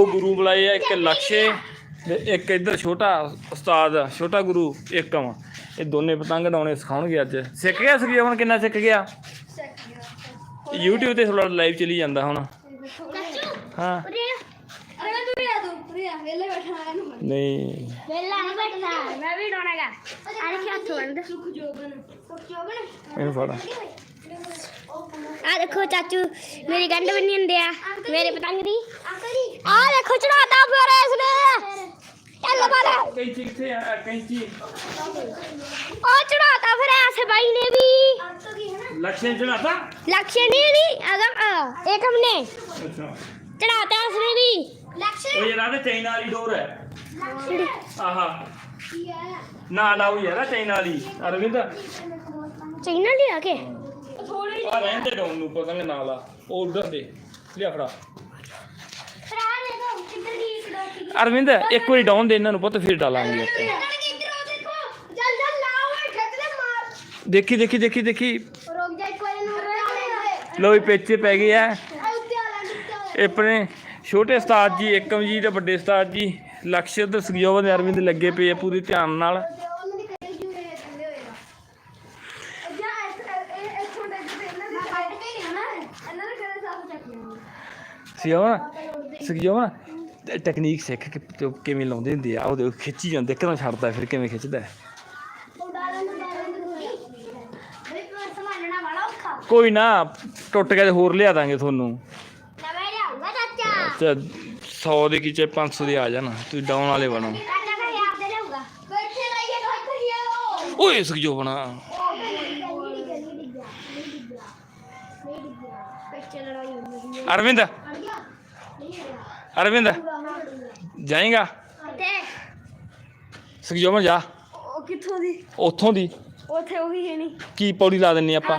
ਦੋ ਗੁਰੂ ਬੁਲਾਏ ਆ ਇੱਕ ਲਕਸ਼ੇ ਤੇ ਇੱਕ ਇੱਧਰ ਛੋਟਾ ਉਸਤਾਦ ਛੋਟਾ ਗੁਰੂ ਏਕਮ ਆ। ਇਹ ਦੋਨੇ ਪਤੰਗ ਡਾਉਣੇ ਸਿਖਾਉਣਗੇ ਅੱਜ। ਸਿੱਖ ਗਿਆ ਸੀ ਹੁਣ ਕਿੰਨਾ ਸਿੱਖ ਗਿਆ? YouTube ਤੇ ਥੋੜਾ ਲਾਈਵ ਚੱਲੀ ਜਾਂਦਾ ਹੁਣ। ਹਾਂ। ਨਹੀਂ। ਆ ਦੇਖੋ ਚਾਚੂ ਮੇਰੀ ਗੰਢ ਬੰਨੀ ਹੁੰਦੇ ਆ। ਮੇਰੇ ਪਤੰਗ ਦੀ। ਆ ਦੇਖੋ ਚੜਾਤਾ ਫਿਰ ਇਸ ਨੇ ਚੱਲ ਮਾਰਾ ਕੈਂਚੀ ਕਿੱਥੇ ਆ? ਕੈਂਚੀ। ਆ ਚੜਾਤਾ ਫਿਰ ਐਸੇ ਬਾਈ ਨੇ ਵੀ। ਲక్ష్యం ਚੜਾਤਾ ਲక్ష్యం ਨਹੀਂ ਨਹੀਂ ਅਗਰ ਇੱਕ ਹਮਨੇ ਕਿਹੜੀ ਉਹ ਯਾਰ ਆਹ ਚੈਨ ਵਾਲੀ ਡੋਰ ਹੈ ਆਹਾ। ਨਾ ਲਾਓ ਯਾਰ ਆਹ ਚੈਨ ਵਾਲੀ ਅਰਵਿੰਦ ਆ ਚਾਈਨਾ ਲਿਆ ਕੇ? ਰਹਿਣ ਦੇ ਡਾਉਨ ਨੂੰ ਪਤਾ ਨਹੀਂ ਨਾ ਲਾ ਉਹ ਉਧਰ ਦੇ। ਲਿਆ ਫੜਾ। ਅਰਵਿੰਦ ਇੱਕ ਵਾਰੀ ਡਾਉਨ ਦੇ ਇਹਨਾਂ ਨੂੰ ਪੁੱਤ ਫਿਰ ਡਾਲਾਂਗੇ ਆਪਾਂ। ਦੇਖੀ। ਦੇਖੀ ਦੇਖੀ ਦੇਖੀ ਲੋ ਵੀ ਪੇਚੇ ਪੈ ਗਈ ਐ ਆਪਣੇ ਛੋਟੇ ਉਸਤਾਦ ਜੀ ਏਕਮ ਜੀ ਤੇ ਵੱਡੇ ਉਸਤਾਦ ਜੀ ਲਕਸ਼ ਉਧਰ ਸਗਿਓਵਨ ਅਰਵਿੰਦ ਲੱਗੇ ਪਏ ਆ ਪੂਰੀ ਧਿਆਨ ਨਾਲ। ਉਹਨੂੰ ਦੀ ਟੈਕਨੀਕ ਸਿੱਖ ਕੇ ਕਿਵੇਂ ਲਾਉਂਦੇ ਹੁੰਦੇ ਆ? ਉਹਦੇ ਖਿੱਚੀ ਜਾਂਦੇ ਕਿਦੋਂ ਛੱਡਦਾ ਫਿਰ, ਕਿਵੇਂ ਖਿੱਚਦਾ? ਕੋਈ ਨਾ, ਟੁੱਟ ਗਿਆ ਤੇ ਹੋਰ ਲਿਆ ਦਾਂਗੇ ਤੁਹਾਨੂੰ। ਤੇ 100 ਦੇ ਕੀ ਚੇ 500 ਦੇ ਆ ਜਾਣਾ ਤੁਸੀਂ ਡਾਊਨ ਵਾਲੇ ਬਣੋ। ਚਾਚਾ ਕਾ ਯਾਦ ਦੇ ਅਰਵਿੰਦ ਅਰਵਿੰਦ, ਜਾਏਗਾ? ਸਗਿਓਵਨ ਜਾ ਉਹ ਕਿੱਥੋਂ ਦੀ ਉੱਥੋਂ ਦੀ। ਉੱਥੇ ਉਹ ਵੀ ਹੈ ਨਹੀਂ ਕੀ ਪੌੜੀ ਲਾ ਦਿੰਨੀ ਆਪਾਂ?